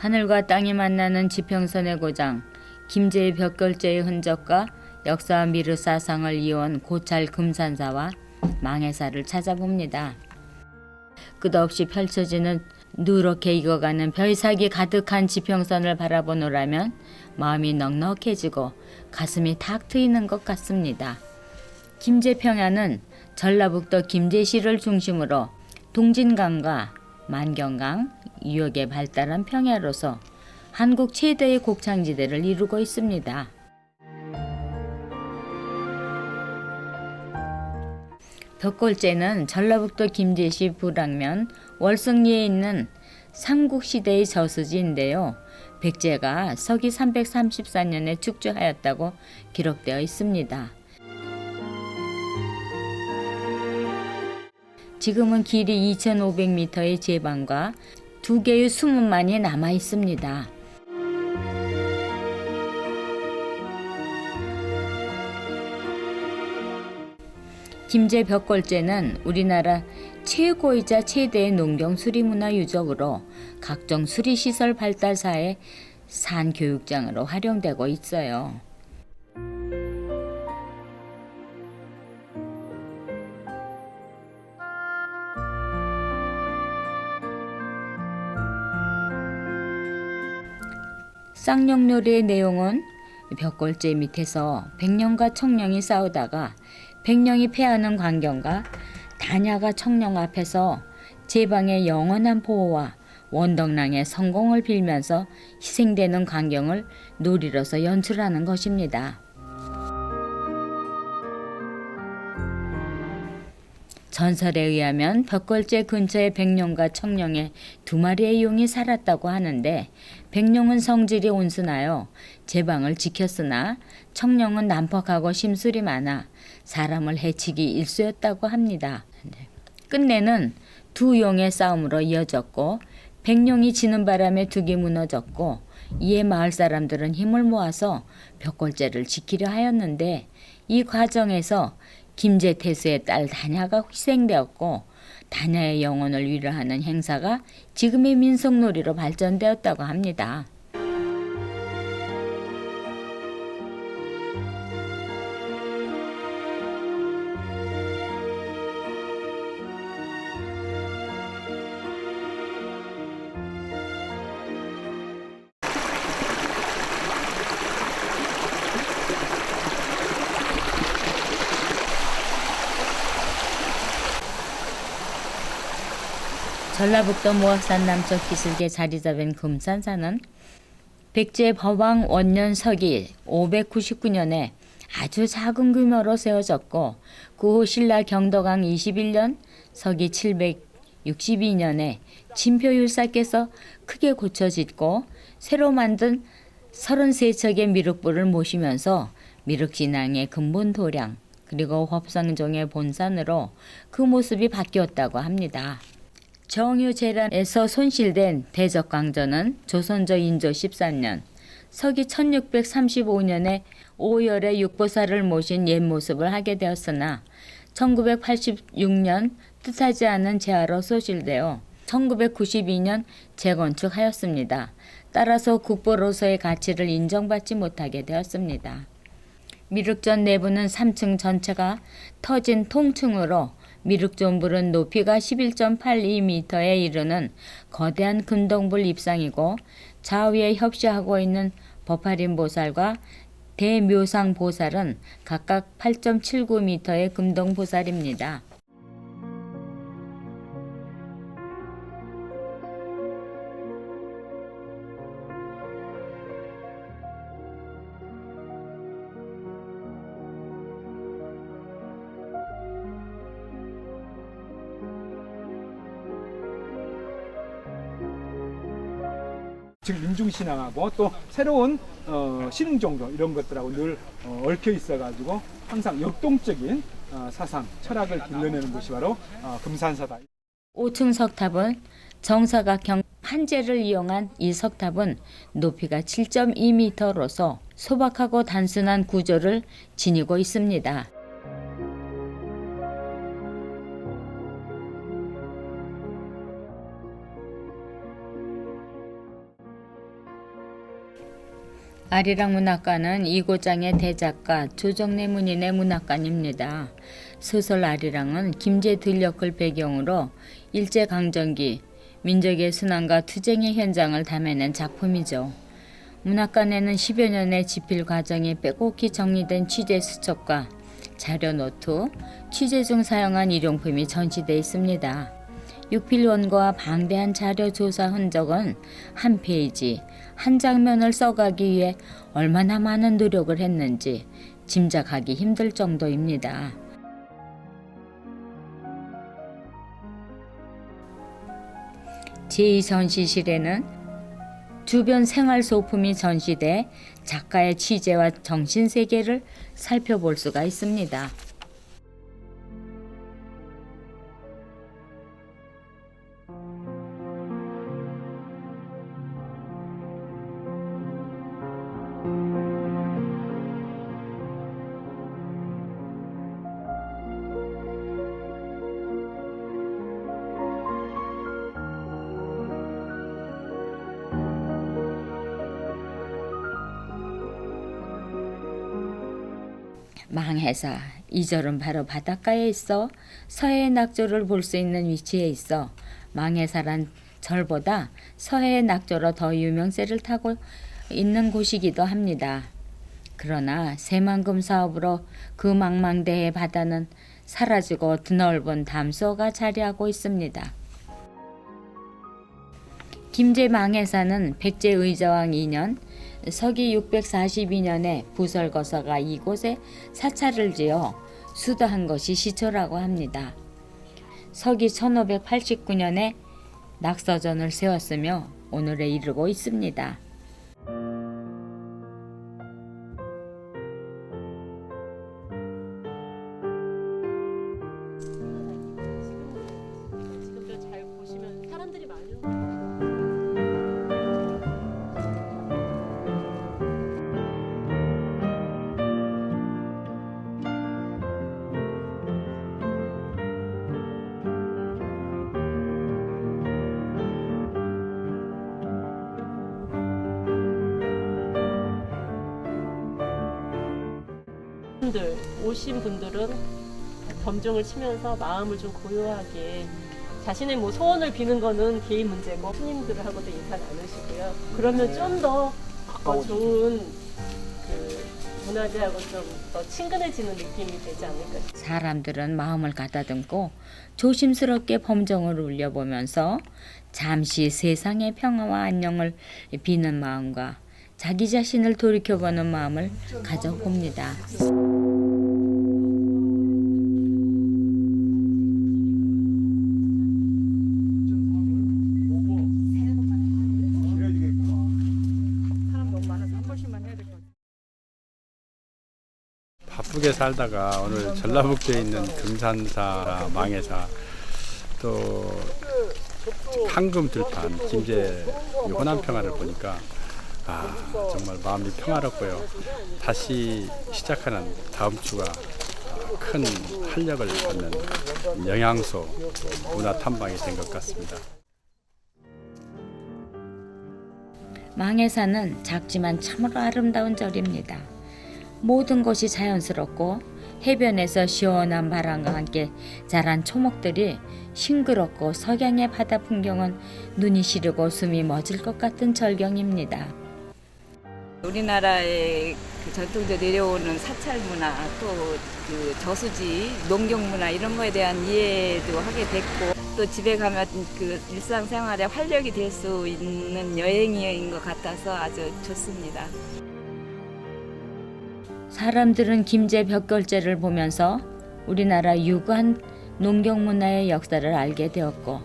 하늘과 땅이 만나는 지평선의 고장, 김제의 벽걸제의 흔적과 역사와 미르 사상을 이어온 고찰 금산사와 망해사를 찾아봅니다. 끝없이 펼쳐지는 누렇게 익어가는 별삭이 가득한 지평선을 바라보노라면 마음이 넉넉해지고 가슴이 탁 트이는 것 같습니다. 김제평야는 전라북도 김제시를 중심으로 동진강과 만경강, 유역에 발달한 평야로서 한국 최대의 곡창지대를 이루고 있습니다. 벽골제는 전라북도 김제시 불황면 월성리에 있는 삼국시대의 저수지인데요. 백제가 서기 334년에 축조하였다고 기록되어 있습니다. 지금은 길이 2,500m의 제방과 두 개의 수문만이 남아 있습니다. 김제 벽골제는 우리나라 최고이자 최대의 농경 수리 문화 유적으로 각종 수리 시설 발달사의 산 교육장으로 활용되고 있어요. 쌍용놀이의 내용은 벽골제 밑에서 백령과 청령이 싸우다가 백령이 패하는 광경과 다냐가 청령 앞에서 제방의 영원한 보호와 원덕랑의 성공을 빌면서 희생되는 광경을 놀이로서 연출하는 것입니다. 전설에 의하면 벽골제 근처의 백령과 청령에 두 마리의 용이 살았다고 하는데 백령은 성질이 온순하여 제방을 지켰으나 청령은 난폭하고 심술이 많아 사람을 해치기 일쑤였다고 합니다. 끝내는 두 용의 싸움으로 이어졌고 백령이 지는 바람에 둑이 무너졌고 이에 마을 사람들은 힘을 모아서 벽골제를 지키려 하였는데 이 과정에서 김제태수의 딸 다냐가 희생되었고 다냐의 영혼을 위로하는 행사가 지금의 민속놀이로 발전되었다고 합니다. 전라북도 모악산 남쪽 기슭에 자리 잡은 금산사는 백제 법왕 원년 서기 599년에 아주 작은 규모로 세워졌고 그 후 신라 경덕왕 21년 서기 762년에 진표율사께서 크게 고쳐 짓고 새로 만든 33척의 미륵불을 모시면서 미륵진앙의 근본 도량 그리고 법상종의 본산으로 그 모습이 바뀌었다고 합니다. 정유 재란에서 손실된 대적광전은 조선조 인조 13년 서기 1635년에 5열의 육보사를 모신 옛 모습을 하게 되었으나 1986년 뜻하지 않은 재하로 소실되어 1992년 재건축하였습니다. 따라서 국보로서의 가치를 인정받지 못하게 되었습니다. 미륵전 내부는 3층 전체가 터진 통층으로 미륵존불은 높이가 11.82m에 이르는 거대한 금동불 입상이고 좌우에 협시하고 있는 버파린 보살과 대묘상 보살은 각각 8.79m의 금동 보살입니다. 지금 민중신앙하고 또 새로운 어, 신흥종교 이런 것들하고 늘 어, 얽혀 있어가지고 항상 역동적인 어, 사상, 철학을 길러내는 것이 바로 어, 금산사다. 5층 석탑은 정사각형 판재를 이용한 이 석탑은 높이가 7.2m로서 소박하고 단순한 구조를 지니고 있습니다. 아리랑 문학관은 이고장의 대작가 조정래 문인의 문학관입니다. 소설 아리랑은 김제 들녘을 배경으로 일제강점기 민족의 순환과 투쟁의 현장을 담아낸 작품이죠. 문학관에는 10여 년의 집필 과정이 빼곡히 정리된 취재 수첩과 자료 노트, 취재 중 사용한 일용품이 전시돼 있습니다. 육필 원고와 방대한 자료 조사 흔적은 한 페이지, 한 장면을 써가기 위해 얼마나 많은 노력을 했는지 짐작하기 힘들 정도입니다. 제2전시실에는 주변 생활 소품이 전시돼 작가의 취재와 정신 세계를 살펴볼 수가 있습니다. 망해사 이 절은 바로 바닷가에 있어 서해의 낙조를 볼 수 있는 위치에 있어 망해사란 절보다 서해의 낙조로 더 유명세를 타고 있는 곳이기도 합니다. 그러나 새만금 사업으로 그 망망대해 바다는 사라지고 드넓은 담소가 자리하고 있습니다. 김제 망해사는 백제 의자왕 2년 서기 642년에 부설거사가 이곳에 사찰을 지어 수도한 것이 시초라고 합니다. 서기 1589년에 낙서전을 세웠으며 오늘에 이르고 있습니다. 분들 오신 분들은 점중을 치면서 마음을 좀 고요하게 자신의 뭐 소원을 비는 거는 개인 문제고 스님들하고도 인사 나누시고요. 그러면 좀 더 좋은 그 문화재하고 좀 더 친근해지는 느낌이 되지 않을까. 사람들은 마음을 가다듬고 조심스럽게 범정을 울려보면서 잠시 세상의 평화와 안녕을 비는 마음과 자기 자신을 돌이켜보는 마음을 가져봅니다. 바쁘게 살다가 오늘 전라북도에 있는 금산사, 망해사 또 황금 들판, 김제 이 호남 평화를 보니까 아 정말 마음이 평화롭고요. 다시 시작하는 다음 주가 큰 활력을 받는 영양소 문화 탐방이 된 것 같습니다. 망해사는 작지만 참으로 아름다운 절입니다. 모든 것이 자연스럽고 해변에서 시원한 바람과 함께 자란 초목들이 싱그럽고 석양의 바다 풍경은 눈이 시리고 숨이 멎을 것 같은 절경입니다. 우리나라의 그 전통적으로 내려오는 사찰 문화 또 그 저수지 농경 문화 이런 거에 대한 이해도 하게 됐고 또 집에 가면 그 일상생활에 활력이 될 수 있는 여행인 것 같아서 아주 좋습니다. 사람들은 김제 벽걸제를 보면서 우리나라 유구한 농경 문화의 역사를 알게 되었고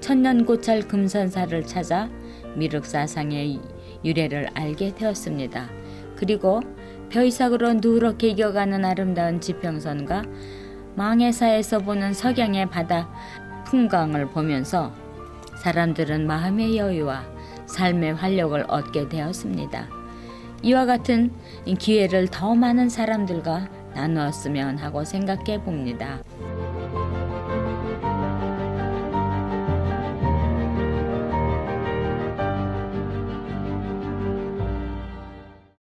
천년고찰 금산사를 찾아 미륵사상의 유래를 알게 되었습니다. 그리고 벼이삭으로 누렇게 익어가는 아름다운 지평선과 망해사에서 보는 석양의 바다 풍광을 보면서 사람들은 마음의 여유와 삶의 활력을 얻게 되었습니다. 이와 같은 기회를 더 많은 사람들과 나누었으면 하고 생각해 봅니다.